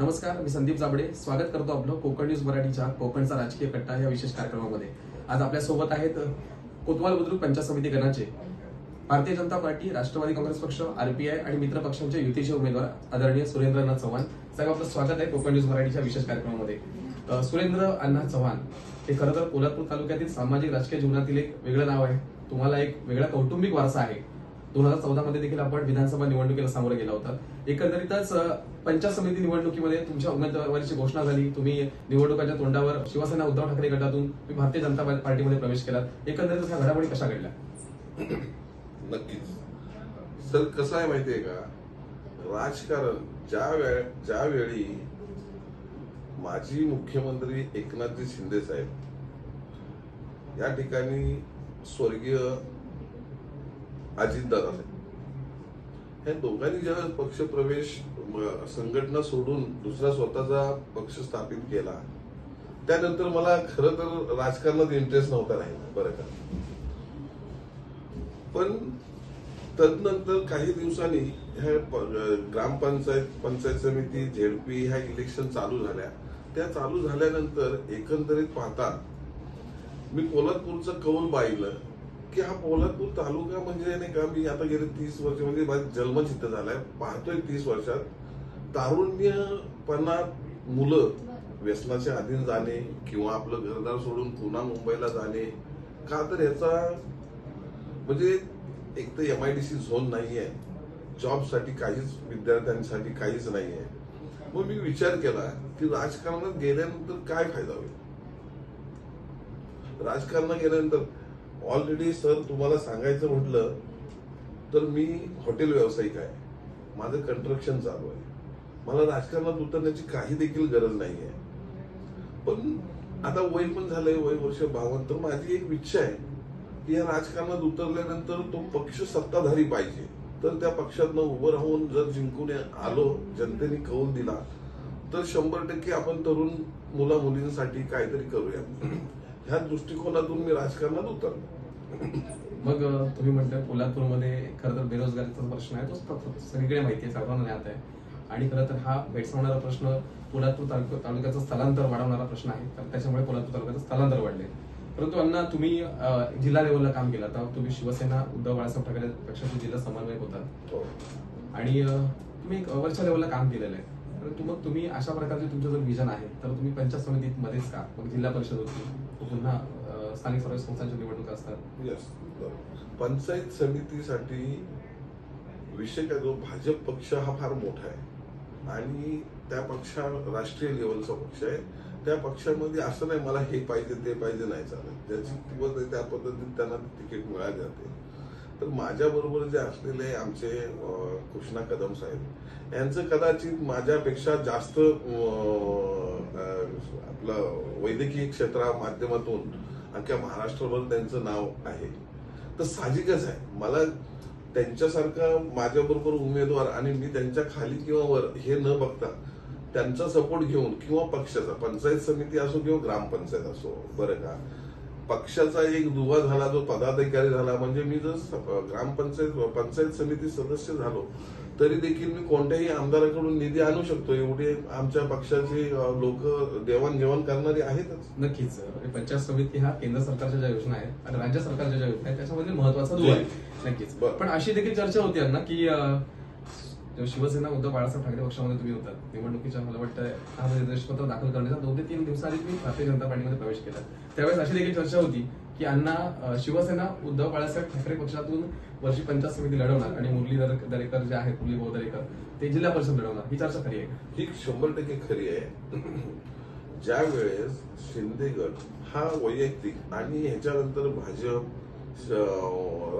नमस्कार मी संदीप जाबडे. स्वागत करतो आपलं कोकण न्यूज मराठीच्या कोकणचा राजकीय कट्टा या विशेष कार्यक्रमामध्ये. आज आपल्यासोबत आहेत कोतवाल बुद्रुक पंचायत समिती गणाचे. भारतीय जनता पार्टी राष्ट्रवादी काँग्रेस पक्ष आरपीआय आणि मित्र पक्षांचे युतीचे उमेदवार आदरणीय सुरेंद्रनाथ चव्हाण. साहेब आपलं स्वागत आहे कोकण न्यूज मराठीच्या विशेष कार्यक्रमामध्ये. सुरेंद्र अण्णा चव्हाण हे खरं तर कोल्हापूर तालुक्यातील सामाजिक राजकीय जीवनातील एक वेगळं नाव आहे. तुम्हाला एक वेगळा कौटुंबिक वारसा आहे. दोन हजार चौदा मध्ये देखील आपण विधानसभा निवडणुकीला सामोरे गेला होता. एकंदरीतच पंचायत समिती निवडणुकीमध्ये तुमच्या उमेदवारीची घोषणा झाली. तुम्ही निवडणुकाच्या तोंडावर शिवसेना उद्धव ठाकरे गटातून तुम्ही भारतीय जनता पार्टीमध्ये प्रवेश केला एकंदरीत ह्या घडामोडी कशा घडल्या? नक्कीच. सर कसं आहे माहितीये का? राजकारण ज्या वेळ ज्या वेळी माजी मुख्यमंत्री एकनाथजी शिंदे साहेब या ठिकाणी स्वर्गीय अजितदादा साहेब या दोघांनी जेव्हा पक्षप्रवेश प्रवेश संघटना सोडून दुसरा स्वतःचा पक्ष स्थापित केला त्यानंतर मला खर तर राजकारणात इंटरेस्ट नव्हता राहिला बरं का. पण तदनंतर काही दिवसांनी ह्या ग्रामपंचायत पंचायत समिती झेडपी ह्या इलेक्शन चालू झाल्या. त्या चालू झाल्यानंतर एकंदरीत पाहता मी कोल्हापूरचं कौल पाहिलं की हा पोलादपूर तालुका म्हणजे नाही का मी आता गेले तीस वर्ष म्हणजे माझा जन्म तिथं झालाय. पाहतोय तीस वर्षात. तारुण्यपणात मुलं व्यसनाच्या अधीन जाणे किंवा आपलं घरदार सोडून पुन्हा मुंबईला जाणे का तर ह्याचा म्हणजे एक तर M I D C zone नाहीये. जॉबसाठी काहीच विद्यार्थ्यांसाठी काहीच नाही आहे मग मी विचार केला की राजकारणात गेल्यानंतर काय फायदा होईल? राजकारणात गेल्यानंतर ऑलरेडी सर तुम्हाला सांगायचं म्हटलं तर मी हॉटेल व्यावसायिक आहे. माझं कन्स्ट्रक्शन चालू आहे. मला राजकारणात उतरण्याची काही देखील गरज नाही आहे पण आता वय पण झालंय वय वर्ष बावन तर माझी एक इच्छा आहे की या राजकारणात उतरल्यानंतर तो पक्ष सत्ताधारी पाहिजे. तर त्या पक्षातनं उभं राहून जर जिंकून आलो जनतेने कौल दिला तर शंभर टक्के आपण तरुण मुला मुलींसाठी काहीतरी करूया. ह्या दृष्टिकोनातून मी राजकारणात उतरलो. मग तुम्ही म्हणताय पोलादपूरमध्ये खरं तर बेरोजगारीचा प्रश्न आहे तो सगळीकडे माहिती आहे सर्वांना ज्ञात आहे. आणि खरं तर हा भेडसावणारा प्रश्न तालुक- तालुक्याचं स्थलांतर वाढवणारा प्रश्न आहे तर त्याच्यामुळे पोलादपूर तालुक्याचं स्थलांतर वाढले. परंतु अण्णा तुम्ही जिल्हा लेवलला काम केलं आता तुम्ही शिवसेना उद्धव बाळासाहेब ठाकरे पक्षाचे जिल्हा समन्वयक होता हो. आणि तुम्ही एक वरच्या लेवलला काम केलेलं आहे. परंतु मग तुम्ही अशा प्रकारचे तुमचं जर विजन आहे तर तुम्ही पंचायत समितीत मध्येच का? मग जिल्हा परिषद होती. पुन्हा स्थानिक स्वराज्य संस्थांच्या निवडणुका असतात. येस पंचायत समितीसाठी विषय काय जो भाजप पक्ष हा फार मोठा आहे. आणि त्या पक्षा राष्ट्रीय लेवलचा पक्ष आहे. त्या पक्षामध्ये असं नाही मला हे पाहिजे ते पाहिजे नाही चालत. ज्याची किंमत आहे त्या पद्धतीने त्यांना तिकीट मिळाले जाते. तर माझ्याबरोबर जे असलेले आमचे कृष्णा कदम साहेब यांचं कदाचित माझ्यापेक्षा जास्त आपलं वैद्यकीय क्षेत्रा माध्यमातून अख्ख्या महाराष्ट्रभर त्यांचं नाव आहे. तर साहजिकच आहे. मला त्यांच्यासारखा माझ्याबरोबर उमेदवार आणि मी त्यांच्या खाली किंवा वर हे न बघता त्यांचा सपोर्ट घेऊन किंवा पक्षाचा पंचायत समिती असो किंवा ग्रामपंचायत असो बरं का पक्षाचा एक दुवा झाला जो पदाधिकारी झाला म्हणजे मी जर ग्रामपंचायत पंचायत समिती सदस्य झालो तरी देखील मी कोणत्याही आमदाराकडून निधी आणू शकतो. एवढे आमच्या पक्षाचे लोक देवाणघेवाण करणारे आहेतच. नक्कीच पंचायत समिती हा केंद्र सरकारच्या ज्या योजना आहेत आणि राज्य सरकारच्या ज्या योजना आहेत त्याच्यामध्ये महत्त्वाचा दुवा आहे. नक्कीच. पण अशी देखील चर्चा होती ना की तेव्हा शिवसेना उद्धव बाळासाहेब ठाकरे पक्षामध्ये तुम्ही होता निवडणुकीच्या मला वाटतं हा निर्देशपत्र दाखल करण्याचा दोन ते तीन दिवसाआधी तुम्ही भारतीय जनता पार्टीमध्ये प्रवेश केला. त्यावेळेस अशी देखील चर्चा होती की अण्णा शिवसेना उद्धव बाळासाहेब ठाकरे पक्षातून वर्षी पंचायत समिती लढवणार आणि मुरलीधर दरेकर जे आहेत मुरली भाऊ दरेकर ते जिल्हा परिषद लढवणार. ही चर्चा खरी आहे. ही शंभर टक्के खरी आहे. ज्या वेळेस शिंदेगड हा वैयक्तिक आणि ह्याच्यानंतर भाजप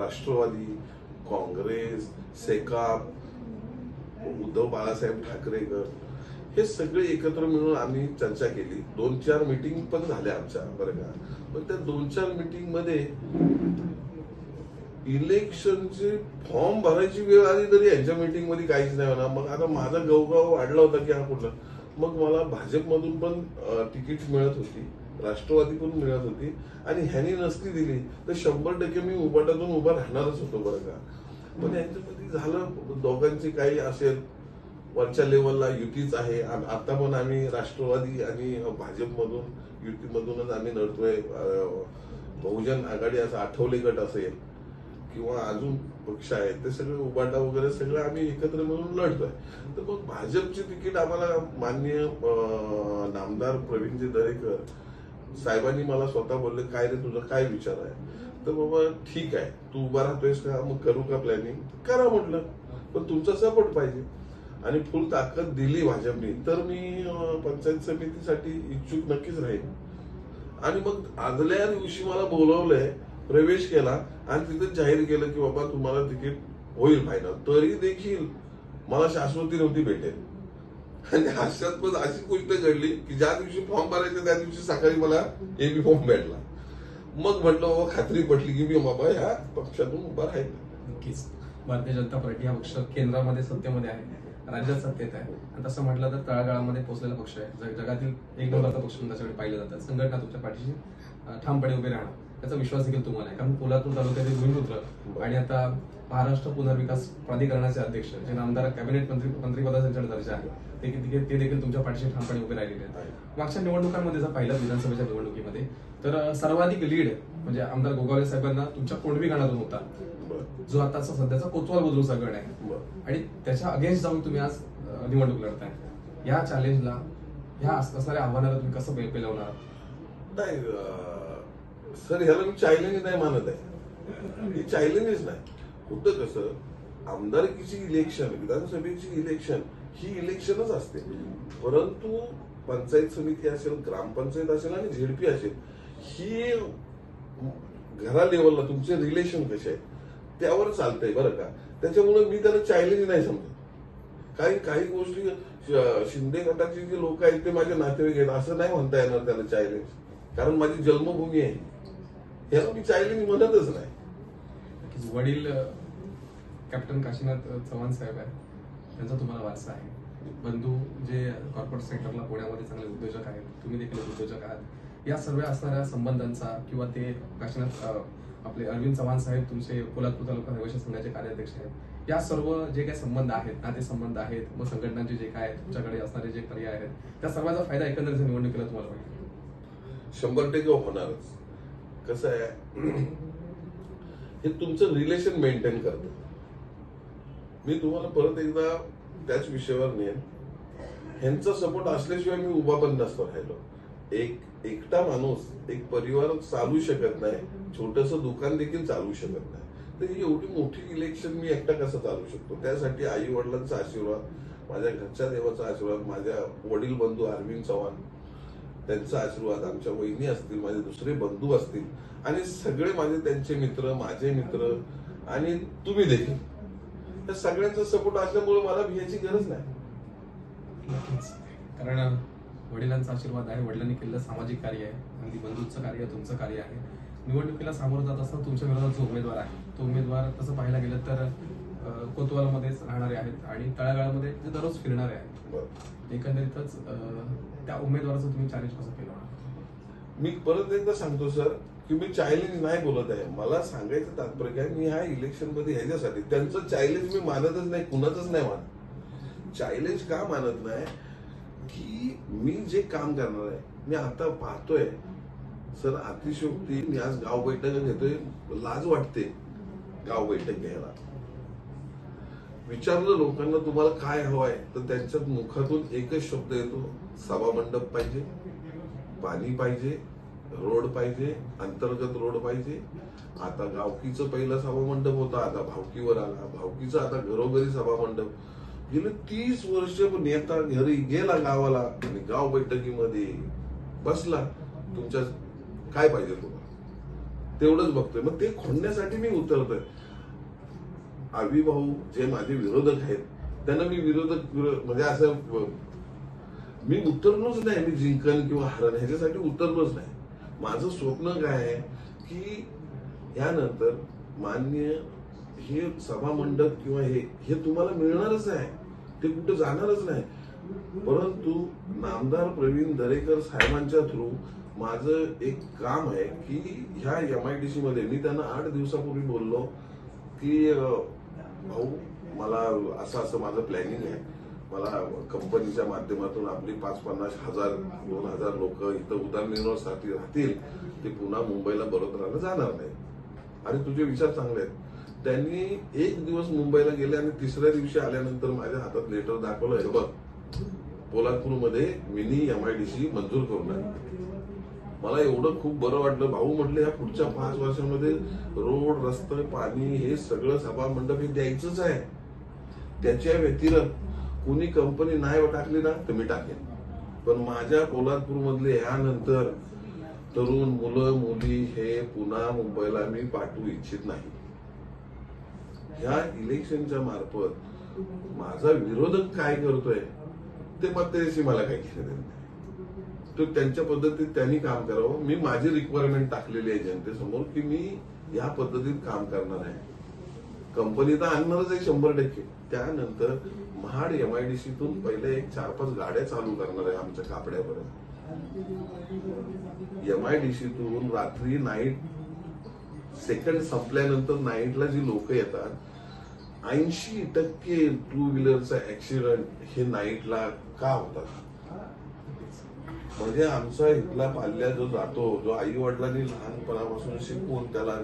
राष्ट्रवादी काँग्रेस सेकाप उद्धव बाळासाहेब ठाकरे गट हे सगळे एकत्र मिळून आम्ही चर्चा केली. दोन चार मिटिंग पण झाल्या आमच्या बरं का. पण त्या दोन चार मिटिंगमध्ये इलेक्शनचे फॉर्म भरायची वेळ आली तरी यांच्या मीटिंगमध्ये काहीच नाही होणार. मग आता माझा गवगाव वाढला होता की हा कुठला? मग मला भाजपमधून पण तिकीट मिळत होती. राष्ट्रवादी पण मिळत होती. आणि ह्यानी नसती दिली. तर शंभर टक्के मी उभाटातून उभा राहणारच होतो बरं का. पण यांच्यामध्ये झालं. दोघांची काही असेल वरच्या लेवलला युतीच आहे. आता पण आम्ही राष्ट्रवादी आणि भाजपमधून युतीमधूनच आम्ही लढतोय. बहुजन आघाडी असं आठवले गट असेल किंवा अजून पक्ष आहेत ते सगळे उबाटा वगैरे सगळं आम्ही एकत्र मिळून लढतोय. तर मग भाजपची तिकीट आम्हाला मान्य नामदार प्रवीणजी दरेकर साहेबांनी मला स्वतः बोलले काय रे तुझा? काय विचार आहे? तर बाबा ठीक आहे तू उभा राहतोयस का? मग करू का प्लॅनिंग करा म्हटलं. पण तुमचा सपोर्ट पाहिजे. आणि फुल ताकद दिली भाजपने. तर मी पंचायत समितीसाठी इच्छुक नक्कीच राहील आणि मग आदल्या दिवशी मला बोलवलंय प्रवेश केला आणि तिथे जाहीर केलं की बाबा तुम्हाला तिकीट होईल फायनल तरी देखील मला शाश्वती नव्हती भेटेल. आणि अशात पण अशी गोष्ट घडली की ज्या दिवशी फॉर्म भरायचे त्या दिवशी सकाळी मला एबी फॉर्म भेटला. मग म्हटलं खात्री पटली की मी बाबा ह्या पक्षातून उभा राहील. नक्कीच. भारतीय जनता पार्टी हा पक्ष केंद्रामध्ये सत्तेमध्ये आहे. राज्यात सत्तेत आहे. आणि तसं म्हटलं तर तळागाळामध्ये पोहोचलेला पक्ष आहे. जगातील एक नंबरचा पक्ष म्हणून त्याच्याकडे पाहिलं जातात संघटना तुमच्या पाठीशी ठामपणे उभे राहणार. त्याचा विश्वास देखील तुम्हाला आहे. कारण पोलादपूर तालुक्यातील भूमिपुत्र आणि आता महाराष्ट्र पुनर्विकास प्राधिकरणाचे अध्यक्ष जे नामदार कॅबिनेट मंत्री मंत्रिपदाचे दर्जा आहे ते देखील- ते देखील तुमच्या पाठीशी ठामपणे उभे राहिलेले आहेत. मागच्या निवडणुकांमध्ये जर पाहिलं विधानसभेच्या निवडणुकीमध्ये तर सर्वाधिक लीड म्हणजे आमदार गोगावले साहेबांना तुमच्या कोंडवी गाणातून होता. जो आताचा सध्याचा कोतवाल बुद्रुकचा गण आहे. आणि त्याच्या अगेन्स्ट जाऊन तुम्ही आज निवडणूक लढताय. या चॅलेंजला ह्या अस- असणाऱ्या आव्हानाला तुम्ही कसं पेलवणार? नाही सर ह्याला मी चॅलेंज नाही मानत आहे. ही चॅलेंजच नाही. होतं कसं आमदारकीची इलेक्शन विधानसभेची इलेक्शन ही इलेक्शनच असते. परंतु पंचायत समिती असेल ग्रामपंचायत असेल आणि झेडपी असेल ही घरा लेवलला तुमचे रिलेशन कसे आहेत त्यावर चालतंय बरं का. त्याच्यामुळे मी त्याला चॅलेंज नाही समजत. काही काही गोष्टी शिंदे गटाचे जे लोक आहेत ते माझे नातेवाईक आहेत असं नाही म्हणता येणार त्याला चॅलेंज कारण माझी जन्मभूमी आहे. याला मी चॅलेंज म्हणतच नाही. वडील कॅप्टन काशीनाथ चव्हाण साहेब आहे त्यांचा तुम्हाला वारसा आहे. बंधू जे कॉर्पोरेट सेक्टरला पुण्यामध्ये चांगले उद्योजक आहेत तुम्ही देखील उद्योजक आहात. या सर्व असणाऱ्या संबंधांचा किंवा ते काशीनाथ आपले अरविंद चव्हाण साहेब तुमचे पोलादपूर तालुका रहिवासी संघाचे कार्याध्यक्ष आहेत. या सर्व जे काही संबंध आहेत नाते संबंध आहेत मग संघटनांचे जे काय तुमच्याकडे असणारे जे पर्याय आहेत त्या सर्वांचा फायदा एकंदरीत निवडणुकीला तुम्हाला होईल शंभर टक्के होणारच. कसं आहे? हे तुमचं रिलेशन मेंटेन करत. मी तुम्हाला परत एकदा त्याच विषयावर नेन ह्यांचा सपोर्ट असल्याशिवाय मी उभा पण नसतो राहिलो. एक एकटा माणूस एक परिवार चालू शकत नाही. छोटस दुकान देखील चालू शकत नाही. तर ही एवढी मोठी इलेक्शन मी एकटा कसं चालू शकतो? त्यासाठी आई वडिलांचा आशीर्वाद माझ्या घरच्या देवाचा आशीर्वाद माझ्या वडील बंधू अरविंद चव्हाण त्यांचा आशीर्वाद आमच्या वहिनी असतील माझे दुसरे बंधू असतील आणि सगळे माझे त्यांचे मित्र माझे मित्र आणि तुम्ही देखील. या सगळ्यांचा सपोर्ट असल्यामुळे मला भियाची गरज नाही. कारण वडिलांचा आशीर्वाद आहे वडिलांनी केलेलं सामाजिक कार्य आहे अगदी बंधूचं कार्य तुमचं कार्य आहे. निवडणुकीला सामोरं जात असताना तुमच्या विरोधात जो उमेदवार आहे तो उमेदवार तसं पाहायला गेलं तर कोतवालमध्येच राहणारे आहेत आणि तळागाळामध्ये दररोज फिरणारे आहेत. एकंदरीतच त्या उमेदवाराचं तुम्ही चॅलेंज कसं केलं? मी परत एकदा सांगतो सर की मी चॅलेंज नाही बोलत आहे. मला सांगायचं तात्पर्य काय मी ह्या इलेक्शनमध्ये ह्याच्यासाठी त्यांचं चॅलेंज मी मानतच नाही कुणाचंच नाही मानत. चॅलेंज का मानत नाही? की मी जे काम करणार आहे मी आता पाहतोय. सर अतिशयोक्ती मी आज गाव बैठक घेतोय लाज वाटते गाव बैठक घ्यायला. विचारलं लोकांना तुम्हाला काय हवंय तर त्यांच्या मुखातून एकच शब्द येतो सभा मंडप पाहिजे पाणी पाहिजे रोड पाहिजे अंतर्गत रोड पाहिजे. आता गावकीचं पहिलं सभा मंडप होता आता भावकीवर आला. भावकीचं आता घरोघरी सभा मंडप गेले तीस वर्ष नेता घरी गेला गावाला आणि गाव बैठकीमध्ये बसला. तुमच्या काय पाहिजे तुम्हाला? तेवढंच बघतोय. मग ते खोडण्यासाठी मी उतरतोय. आवी भाऊ जे माझे विरोधक आहेत त्यांना मी विरोधक म्हणजे असं मी उतरलोच नाही मी जिंकन किंवा हरण ह्याच्यासाठी उतरलोच नाही. माझं स्वप्न काय आहे की यानंतर मान्य हे सभामंडप किंवा हे हे तुम्हाला मिळणारच आहे ते कुठं जाणारच नाही. परंतु नामदार प्रवीण दरेकर साहेबांच्या थ्रू माझं एक काम आहे की ह्या एम आय डी सी मध्ये मी त्यांना आठ दिवसापूर्वी बोललो की भाऊ मला असं असं माझं प्लॅनिंग आहे. मला कंपनीच्या माध्यमातून आपली पाच पन्नास हजार दोन हजार लोक इथं उदरनिर्वाहासाठी राहतील ते पुन्हा मुंबईला बरोदराला जाणार नाही. आणि तुझे विचार चांगले आहेत. त्यांनी एक दिवस मुंबईला गेले आणि तिसऱ्या दिवशी आल्यानंतर माझ्या हातात लेटर दाखवलं हे बघ पोलादपूरमध्ये मिनी एमआयडीसी मंजूर करून आहे मला एवढं खूप बरं वाटलं. भाऊ म्हटलं या पुढच्या पाच वर्षामध्ये रोड रस्ते पाणी हे सगळं सभा मंडप हे द्यायचंच आहे. त्याच्या व्यतिरिक्त कोणी कंपनी नाही टाकली ना तर मी टाकेन. पण माझ्या कोल्हापूर मधले ह्यानंतर तरुण मुलं मुली हे पुन्हा मुंबईला मी पाठवू इच्छित नाही. ह्या इलेक्शनच्या मार्फत माझा विरोधक काय करतोय ते मग त्याशी मला काही घेणं नाही. तर त्यांच्या पद्धतीत त्यांनी काम करावं. मी माझी रिक्वायरमेंट टाकलेली आहे जनतेसमोर की मी या पद्धतीत काम करणार आहे. कंपनी तर आणणारच आहे शंभर टक्के. त्यानंतर महाड एमआयडीसीतून पहिले एक चार पाच गाड्या चालू करणार आहे आमच्या कापड्यापर्यंत एमआयडीसीतून रात्री नाईट सेकंड संपल्यानंतर नाईटला जी लोक येतात ऐंशी टक्के टू व्हीलरचा ऍक्सिडेंट हे नाईटला का होतात? म्हणजे आमचा इथला पाल्या जो जातो जो आई वडिलांनी लहानपणापासून शिकवून त्याला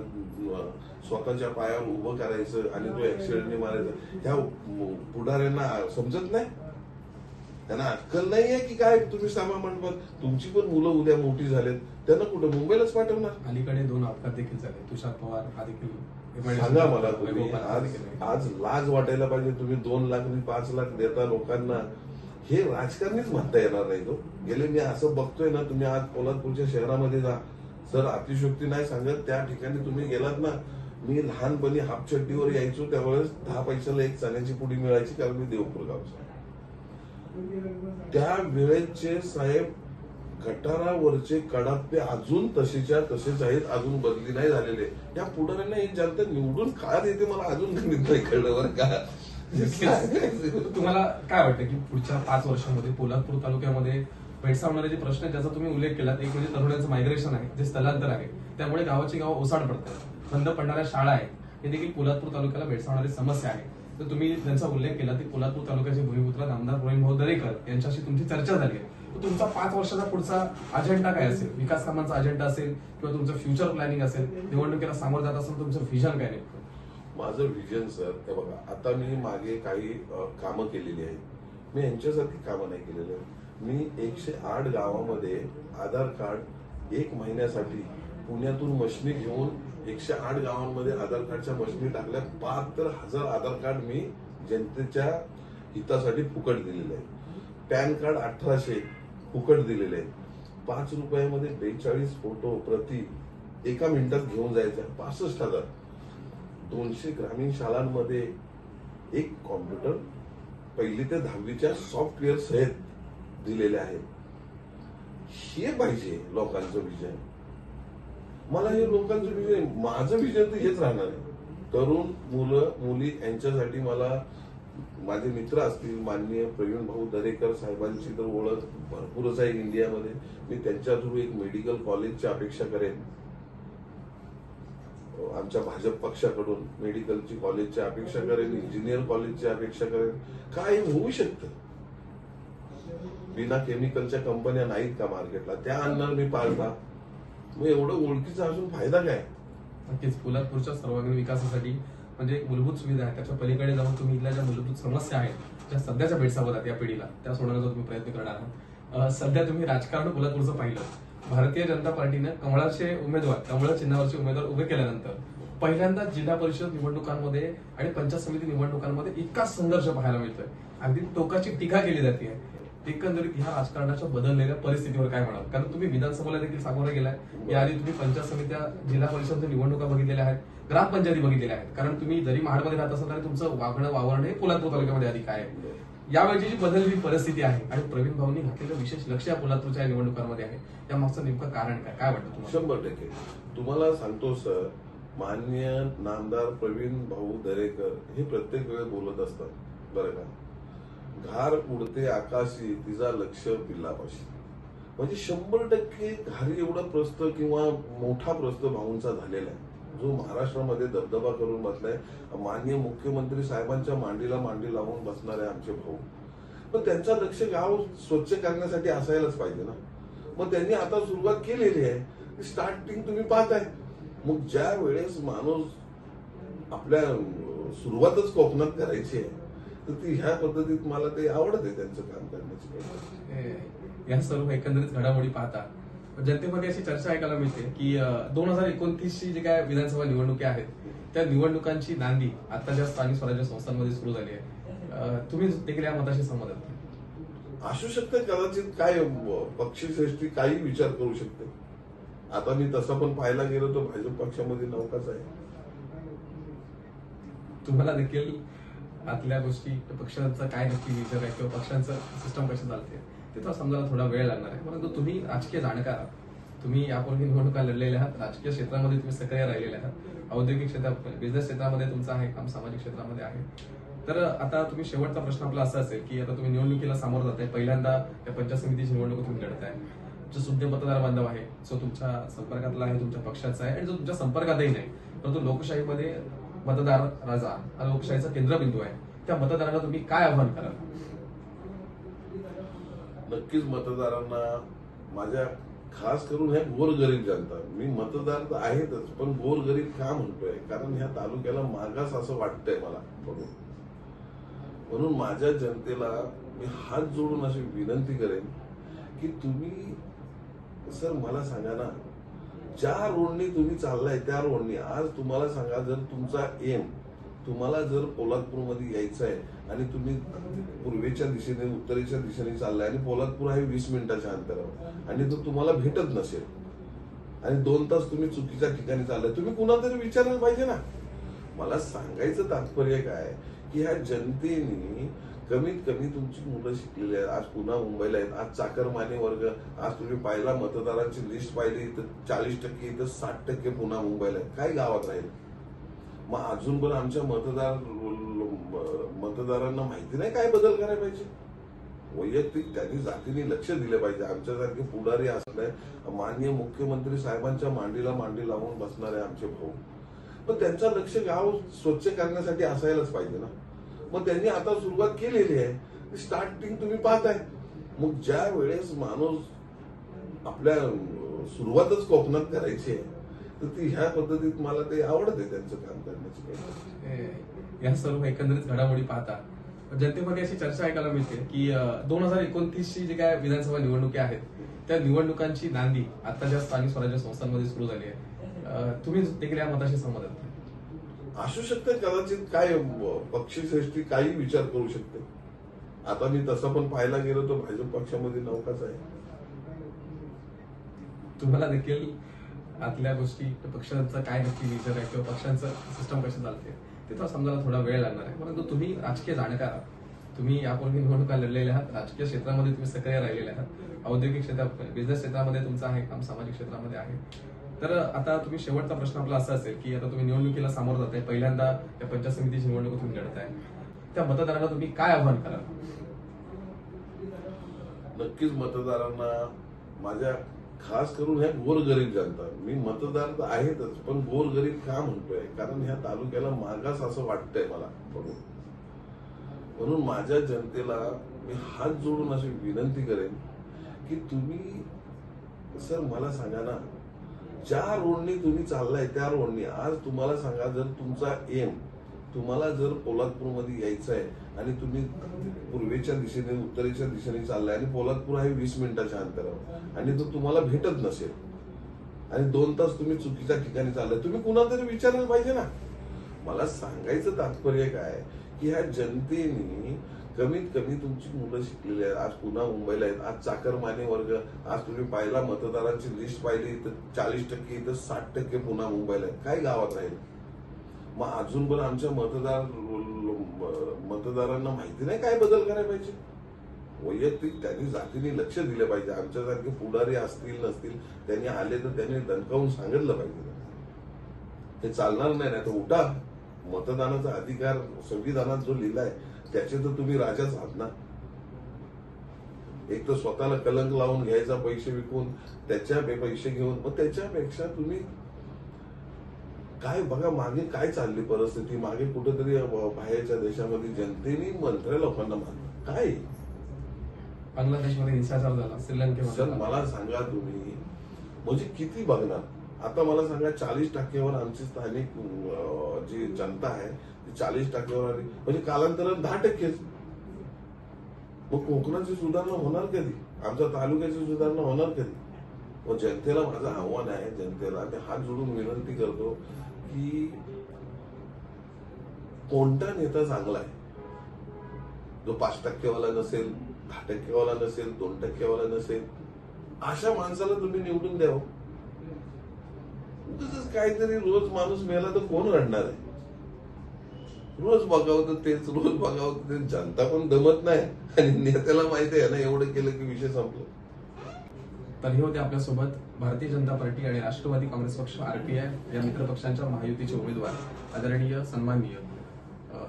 स्वतःच्या पायावर उभं करायचं आणि तो ऍक्सिडेंटने मारायचा ह्या पुढाऱ्यांना समजत नाही? त्यांना अक्कल नाहीये की काय? तुम्ही सामा मंडपात तुमची पण मुलं उद्या मोठी झालेत. त्यांना कुठं? मुंबईलाच पाठवणार? अलीकडे दोन अपघात देखील झाले. तुषार पवार हा देखील सांगा मला तुम्ही. आज आहे. आज लाज वाटायला पाहिजे. तुम्ही दोन लाख आणि पाच लाख देता लोकांना. हे राजकारणीच म्हणता येणार नाही तो. गेले मी असं बघतोय ना तुम्ही आज पोलादपूरच्या शहरामध्ये जा. सर अतिशोक्ती नाही सांगत त्या ठिकाणी तुम्ही गेलात ना मी लहानपणी हापचड्डीवर यायचो त्यावेळेस दहा पैशाला एक चण्याची पुडी मिळायची कारण मी देवपूर गावचा त्या वेळेचे साहेब गटारावरचे कडाप्पे अजून तसेच्या तसेच आहेत अजून बदली नाही झालेले. या पुढाऱ्यांना एक जनता निवडून का देते मला अजून गणित नाही कळलं बरं का? तुम्हाला काय वाटतं की पुढच्या पाच वर्षामध्ये पोलादपूर तालुक्यामध्ये भेडसावणारे जे प्रश्न आहेत त्याचा तुम्ही उल्लेख केला एक म्हणजे तरुणांचं मायग्रेशन आहे जे स्थलांतर आहे त्यामुळे गावाची गाव ओसाड पडतात बंद पडणाऱ्या शाळा आहेत हे देखील पोलादपूर तालुक्याला भेडसावणारी समस्या आहे. तर तुम्ही त्यांचा उल्लेख केला की पोलादपूर तालुक्याचे भूमिपुत्र आमदार रोहिणभाऊ दरेकर यांच्याशी तुमची चर्चा झाली आहे. तर तुमचा पाच वर्षाचा पुढचा अजेंडा काय असेल? विकास कामांचा अजेंडा असेल किंवा तुमचं फ्युचर प्लॅनिंग असेल निवडणुकीला सामोरं जात असेल तुमचं व्हिजन काय नेमकं? माझं विजन सर हे बघा आता मी मागे काही कामं केलेली आहेत. मी यांच्यासारखी कामं नाही केलेली आहेत. मी एकशे आठ गावामध्ये आधार कार्ड एक महिन्यासाठी पुण्यातून मशनी घेऊन एकशे आठ गावांमध्ये आधार कार्डच्या मशनी टाकल्या बहात्तर हजार आधार कार्ड मी जनतेच्या हितासाठी फुकट दिलेले आहे. पॅन कार्ड अठराशे फुकट दिलेले आहे. पाच रुपयामध्ये बेचाळीस फोटो प्रति एका मिनिटात घेऊन जायचं पासष्ट हजार. दोनशे ग्रामीण शाळांमध्ये एक कॉम्प्युटर पहिली ते दहावीच्या सॉफ्टवेअर सहित दिलेले आहेत हे पाहिजे लोकांचं विजन मला हे लोकांचं विजन माझं विजन तर हेच राहणार आहे. तरुण मुलं मुली यांच्यासाठी मला माझे मित्र असतील माननीय प्रवीण भाऊ दरेकर साहेबांची तर ओळख भरपूरच आहे इंडियामध्ये. मी त्यांच्या थ्रू एक मेडिकल कॉलेजची अपेक्षा करेन. आमच्या भाजप पक्षाकडून मेडिकलची कॉलेजची अपेक्षा करेन इंजिनियर कॉलेजची अपेक्षा करेन काय होऊ शकतं. बिना केमिकलच्या कंपन्या नाहीत का मार्केटला? त्या आणणार मी पाळता. मग एवढं ओळखीचा असून फायदा काय? नक्कीच. पोलादपूरच्या सर्वांगीण विकासासाठी म्हणजे मूलभूत सुविधा आहे. त्याच्या पलीकडे जाऊन तुम्ही इथल्या ज्या मूलभूत समस्या आहेत ज्या सध्याच्या भेडसावतात या पिढीला त्या सोडवण्याचा तुम्ही प्रयत्न करणार आहात. सध्या तुम्ही राजकारण पोलादपूरचं पाहिलं. भारतीय जनता पार्टीनं कमळाचे उमेदवार कमळ चिन्हावरचे उमेदवार उभे केल्यानंतर पहिल्यांदा जिल्हा परिषद निवडणुकांमध्ये आणि पंचायत समिती निवडणुकांमध्ये इतका संघर्ष पाहायला मिळतोय. अगदी टोकाची टीका केली जाते एकंदरीत ह्या राजकारणाच्या बदललेल्या परिस्थितीवर काय म्हणाल? कारण तुम्ही विधानसभेला देखील सामोरे गेलाय. याआधी तुम्ही पंचायत समित्या जिल्हा परिषद निवडणुका बघितलेल्या आहेत. ग्रामपंचायती बघितलेल्या आहेत. कारण तुम्ही जरी महाडमध्ये राहत असाल तरी तुमचं वागणं वावरणं हे पोलादपूर तालुक्यामध्ये अधिक आहे. यावेळची जी बदलली परिस्थिती आहे आणि प्रवीण भाऊंनी घातलेलं विशेष लक्ष या कोल्हापूरच्या निवडणुकांमध्ये आहे त्या मागचं नेमकं कारण काय? काय वाटतं तुम्हाला? शंभर टक्के. तुम्हाला सांगतो सर मान्य नामदार प्रवीण भाऊ दरेकर हे प्रत्येक वेळेस बोलत असतात बरं का? घार उडते आकाशी तिचा लक्ष पिल्लापाशी. म्हणजे शंभर टक्के घारी एवढा प्रस्त किंवा मोठा प्रस्त भाऊंचा झालेला आहे. जो महाराष्ट्रामध्ये दबदबा करून बसलाय माननीय मुख्यमंत्री साहेबांच्या मांडीला मांडी लावून बसणारे आमचे भाऊ. पण त्यांचा लक्ष गाव स्वच्छ करण्यासाठी असायलाच पाहिजे ना. मग त्यांनी आता सुरुवात केलेली आहे. स्टार्टिंग तुम्ही पाहताय. मग ज्या वेळेस माणूस आपल्या सुरुवातच कोकणात करायची आहे तर ती ह्या पद्धतीत मला ते आवडत आहे त्यांचं काम करण्याची. या सर्व एकंदरीत घडामोडी पाहता जनतेमध्ये अशी चर्चा ऐकायला मिळते की दोन हजार एकोणतीस ची जे काय विधानसभा निवडणुकी आहेत त्या निवडणुकांची नांदी आताच्या स्थानिक स्वराज्य संस्थांमध्ये सुरू झाली आहे. तुम्ही देखील या मताशी सहमत आहात? असू शकते कदाचित काय पक्षश्रेष्ठी काही विचार करू शकते. आता मी तसं पण पाहायला गेलो तर भाजप पक्षामध्ये नौकाच आहे. तुम्हाला देखील आतल्या गोष्टी पक्षांचा काय नक्की विचार आहे किंवा पक्षांचं सिस्टम कसं चालते? तिथं समजायला थोडा वेळ लागणार आहे. परंतु तुम्ही राजकीय जाणकार आहात. तुम्ही यापूर्वी निवडणुका लढलेल्या आहात. राजकीय क्षेत्रामध्ये तुम्ही सक्रिय राहिलेले आहात. औद्योगिक क्षेत्रात बिझनेस क्षेत्रामध्ये तुमचं आहे काम सामाजिक क्षेत्रामध्ये आहे. तर आता तुम्ही शेवटचा प्रश्न आपला असा असेल की आता तुम्ही निवडणुकीला सामोरं जाताय. पहिल्यांदा या पंचायत समितीची निवडणूक तुम्ही लढताय. जो शुद्ध मतदार बांधव आहे जो तुमच्या संपर्कातला आहे तुमच्या पक्षाचा आहे आणि जो तुमच्या संपर्कातही नाही परंतु लोकशाहीमध्ये मतदार राजा हा लोकशाहीचा केंद्रबिंदू आहे. त्या मतदाराला तुम्ही काय आव्हान कराल? नक्कीच मतदारांना माझ्या खास करून ह्या गोरगरीब जनता मी मतदार तर आहेतच पण गोरगरीब का म्हणतोय? कारण ह्या तालुक्याला मागास असं वाटतंय मला बघून. म्हणून माझ्या जनतेला मी हात जोडून अशी विनंती करेन की तुम्ही सर मला सांगा ना ज्या रोडनी तुम्ही चाललाय त्या रोडनी आज तुम्हाला सांगा जर तुमचा एम तुम्हाला जर पोलादपूरमध्ये यायचं आहे आणि तुम्ही पूर्वेच्या दिशेने उत्तरेच्या दिशेने चाललाय आणि पोलादपूर आहे वीस मिनिटाच्या अंतरावर आणि तो तुम्हाला भेटत नसेल आणि दोन तास तुम्ही चुकीच्या ठिकाणी चाललाय तुम्ही कुणा तरी विचारायला पाहिजे ना? मला सांगायचं तात्पर्य काय? की ह्या जनतेने कमीत कमी तुमची मुलं शिकलेली आहेत. आज पुन्हा मुंबईला आहेत. आज चाकरमाने वर्ग आज तुम्ही पाहिला मतदारांची लिस्ट पाहिली तर चाळीस टक्के इथं साठ टक्के पुन्हा मुंबईला आहेत. काय गावात राहील? मग अजून पण आमच्या मतदार मतदारांना माहिती नाही काय बदल करायला पाहिजे. वैयक्तिक त्यांनी जातीने लक्ष दिले पाहिजे. आमच्यासारखे पुढारी असले माननीय मुख्यमंत्री साहेबांच्या मांडीला मांडी लावून बसणारे आमचे भाऊ. पण त्यांचं लक्ष गाव स्वच्छ करण्यासाठी असायलाच पाहिजे ना. मग त्यांनी आता सुरुवात केलेली आहे. स्टार्टिंग तुम्ही पाहताय. मग ज्या वेळेस माणूस आपल्या सुरुवातच कोकणात करायची आहे तर ती ह्या पद्धतीत मला ते आवडते त्यांचं काम करण्याची हे- या सर्व एकंदरीत घडामोडी पाहता जनतेमध्ये अशी चर्चा ऐकायला मिळते की दोन हजार एकोणतीस ची जे काय विधानसभा निवडणुकी आहेत त्या निवडणुकांची नांदी आताच्या स्थानिक स्वराज्य संस्थांमध्ये सुरू झाली आहे. तुम्ही देखील या मताशी सहमत असू शकते कदाचित काय पक्षश्रेष्ठी काही विचार करू शकते. आता मी तसं पण पाहायला गेलो तर भाजप पक्षामध्ये नौकाच आहे. तुम्हाला देखील आतल्या गोष्टी पक्षांचा काय नक्की विचार आहे किंवा पक्षांचं सिस्टम कसं चालते ते तर समजायला थोडा वेळ लागणार आहे. परंतु तुम्ही राजकीय जाणकार आहात. तुम्ही यापूर्वी निवडणुका लढलेल्या आहात. राजकीय क्षेत्रामध्ये तुम्ही सक्रिय राहिलेले आहात. औद्योगिक क्षेत्रात बिझनेस क्षेत्रामध्ये तुमचं आहे काम सामाजिक क्षेत्रामध्ये आहे. तर आता तुम्ही शेवटचा प्रश्न आपला असा असेल की आता तुम्ही निवडणुकीला सामोरं जाताय. पहिल्यांदा या पंचायत समितीची निवडणूक तुम्ही लढताय. त्या मतदारांना तुम्ही काय आव्हान कराल? नक्कीच मतदारांना माझ्या खास करून ह्या गोरगरीब जनता. मी मतदार तर आहेतच पण गोरगरीब का म्हणतोय? कारण ह्या तालुक्याला मागास असं वाटतंय मला म्हणून. म्हणून माझ्या जनतेला मी हात जोडून अशी विनंती करेन की तुम्ही सर मला सांगा ना ज्या रोडनी तुम्ही चाललाय त्या रोडनी आज तुम्हाला सांगा जर तुमचा एम तुम्हाला जर पोलादपूरमध्ये यायचं आहे आणि तुम्ही पूर्वेच्या दिशेने उत्तरेच्या दिशेने चाललाय आणि पोलादपूर आहे वीस मिनिटाच्या अंतरावर आणि तो तुम्हाला भेटत नसेल आणि दोन तास तुम्ही चुकीच्या ठिकाणी चाललाय तुम्ही कुणा तरी विचारायला पाहिजे ना. मला सांगायचं तात्पर्य काय की ह्या जनतेने कमीत कमी तुमची मुलं शिकलेली आहेत आज पुन्हा मुंबईला आहेत आज चाकरमाने वर्ग आज तुम्ही पाहिला मतदारांची लिस्ट पाहिली तर चाळीस टक्के इथं साठ टक्के पुन्हा मुंबईला आहेत. काय गावात राहील? मग अजून पण आमच्या मतदार मतदारांना माहिती नाही काय बदल करायला पाहिजे. वैयक्तिक त्यांनी जातीने लक्ष दिलं पाहिजे. आमच्यासारखे पुढारी असतील नसतील त्यांनी आले तर त्यांनी दणकावून सांगितलं पाहिजे. ते चालणार नाही ना तर उठा. मतदानाचा अधिकार संविधानात जो लिहिलाय त्याचे तर तुम्ही राजाच आहात ना. एक तर स्वतःला कलंक लावून घ्यायचा पैसे विकून त्याच्या पैसे घेऊन मग त्याच्यापेक्षा तुम्ही काय बघा मागे काय चालली परिस्थिती? मागे कुठेतरी बाहेरच्या देशामध्ये जनतेने मंत्र्या लोकांना मारलं. काय? बांगलादेशमध्ये हिंसाचार झाला सर श्रीलंकेमध्ये मला सांगा तुम्ही. म्हणजे किती बघणार? आता मला सांगा चाळीस टक्क्यावर आमची स्थानिक जी जनता आहे ती चाळीस टक्क्यावर आली. म्हणजे कालांतरात दहा टक्केच. मग कोकणाची सुधारणा होणार कधी? आमच्या तालुक्याची सुधारणा होणार कधी? मग जनतेला माझं आव्हान आहे जनतेला मी हात जोडून विनंती करतो की कोणता नेता चांगला आहे? जो पाच टक्केवाला नसेल दहा टक्केवाला नसेल दोन टक्केवाला नसेल अशा माणसाला तुम्ही निवडून द्यावं हो. उगाचच काहीतरी रोज माणूस मेला तर कोण रडणार आहे? रोज बघावं तर तेच रोज बघावं तर तेच. जनता पण दमत नाही. आणि नेत्याला माहिती आहे ना एवढं केलं की विषय संपला. तर हे होते आपल्यासोबत भारतीय जनता पार्टी आणि राष्ट्रवादी काँग्रेस पक्ष आरपीआय या मित्र पक्षांच्या महायुतीचे उमेदवार आदरणीय सन्माननीय.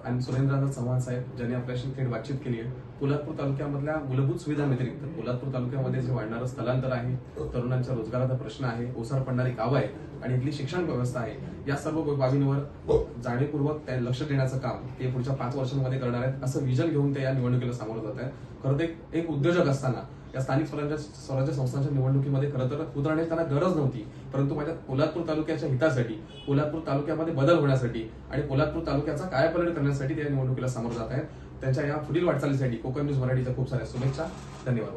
आणि सुरेंद्रनाथ चव्हाण साहेब ज्यांनी आपल्याशी थेट बातचीत केली आहे. पोलादपूर तालुक्यामधल्या मूलभूत सुविधा व्यतिरिक्त पोलादपूर तालुक्यामध्ये जे वाढणारं स्थलांतर आहे तरुणांच्या रोजगाराचा प्रश्न आहे ओसार पडणारी गावं आहेत आणि इथली शिक्षण व्यवस्था आहे या सर्व बाबींवर जाणीवपूर्वक त्या लक्ष देण्याचं काम ते पुढच्या पाच वर्षांमध्ये करणार आहेत असं विजन घेऊन ते या निवडणुकीला सामोरं जात आहे खरं ते एक उद्योजक असताना या स्थानिक स्वराज्य स्वराज्य संस्थांच्या निवडणुकीमध्ये खरं तर उतरण्याची त्यांना गरज नव्हती. परंतु माझ्या कोल्हापूर तालुक्याच्या हितासाठी कोल्हापूर तालुक्यामध्ये बदल होण्यासाठी आणि कोल्हापूर तालुक्याचा कायापलट करण्यासाठी त्या निवडणुकीला समोर जात आहेत. त्यांच्या या पुढील वाटचालीसाठी कोकण न्यूज मराठीच्या खूप साऱ्या शुभेच्छा. धन्यवाद